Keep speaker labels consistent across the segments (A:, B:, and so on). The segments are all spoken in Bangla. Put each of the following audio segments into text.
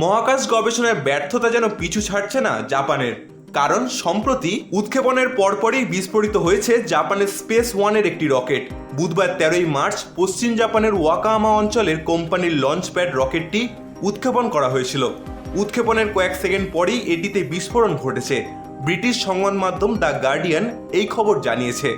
A: মহাকাশ গবেষণায় ব্যর্থতা যেন পিছু ছাড়ছে না জাপানের। কারণ সম্প্রতি উৎক্ষেপণের পরপরই বিস্ফোরিত হয়েছে জাপানের স্পেস ওয়ানের একটি রকেট। বুধবার তেরোই মার্চ পশ্চিম জাপানের ওয়াকামা অঞ্চলের কোম্পানির লঞ্চ প্যাড রকেটটি উৎক্ষেপণ করা হয়েছিল। উৎক্ষেপণের কয়েক সেকেন্ড পরেই এটিতে বিস্ফোরণ ঘটেছে। ব্রিটিশ সংবাদ মাধ্যম দ্য গার্ডিয়ান এই খবর জানিয়েছে।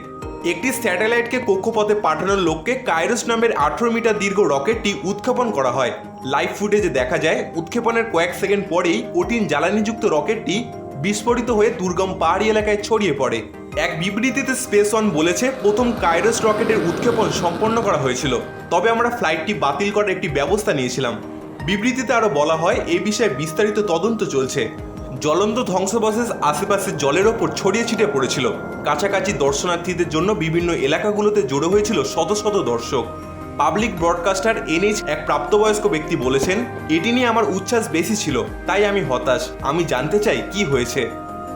A: একটি স্যাটেলাইটকে কক্ষপথে পাঠানোর লক্ষ্যে কাইরোস নামের আঠারো মিটার দীর্ঘ রকেটটি উৎক্ষেপণ করা হয়। লাইভ ফুটেজে দেখা যায়, উৎক্ষেপণের কয়েক সেকেন্ড পরেই কঠিন জ্বালানিযুক্ত রকেটটি বিস্ফোরিত হয়ে দুর্গম পাহাড়ি এলাকায় ছড়িয়ে পড়ে। এক বিবৃতিতে স্পেস ওয়ান বলেছে, প্রথম কাইরোস রকেটের উৎক্ষেপণ সম্পন্ন করা হয়েছিল। তবে আমরা ফ্লাইটটি বাতিল করার একটি ব্যবস্থা নিয়েছিলাম। বিবৃতিতে আরও বলা হয় এই বিষয়ে বিস্তারিত তদন্ত চলছে। জ্বলন্ত ধ্বংসাবশেষ আশেপাশে জলের ওপর ছড়িয়ে ছিটিয়ে পড়েছিল। কাছাকাছি দর্শনার্থীদের জন্য বিভিন্ন এলাকাগুলোতে জড়ো হয়েছিল শত শত দর্শক। পাবলিক ব্রডকাস্টার এনএইচ এক প্রাপ্তবয়স্ক ব্যক্তি বলেছেন, এটি নিয়ে আমার উচ্ছ্বাস বেশি ছিল, তাই আমি হতাশ। আমি জানতে চাই কি হয়েছে?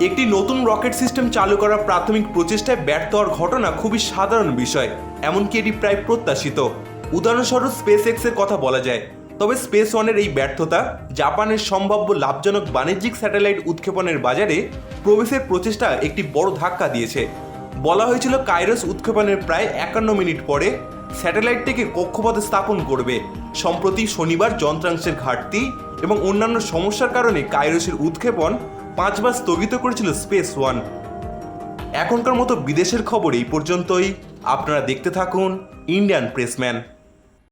A: একটি নতুন রকেট সিস্টেম চালু করার প্রাথমিক প্রচেষ্টায় ব্যর্থ হওয়ার ঘটনা খুবই সাধারণ বিষয়, এমনকি এটি প্রায় প্রত্যাশিত। উদাহরণস্বরূপ স্পেস এক্সের কথা বলা যায় তবে স্পেস ওয়ানের এই ব্যর্থতা জাপানের সম্ভাব্য লাভজনক বাণিজ্যিক স্যাটেলাইট উৎক্ষেপণের বাজারে প্রবেশের প্রচেষ্টা একটি বড় ধাক্কা দিয়েছে। বলা হয়েছিল কাইরোস উৎক্ষেপণের প্রায় একান্ন মিনিট পরে স্যাটেলাইটটিকে কক্ষপথে স্থাপন করবে। সম্প্রতি শনিবার যন্ত্রাংশের ঘাটতি এবং অন্যান্য সমস্যার কারণে কাইরোসের উৎক্ষেপণ পাঁচবার স্থগিত করেছিল স্পেস ওয়ান। এখনকার মতো বিদেশের খবর এই পর্যন্তই। আপনারা দেখতে থাকুন ইন্ডিয়ান প্রেসম্যান।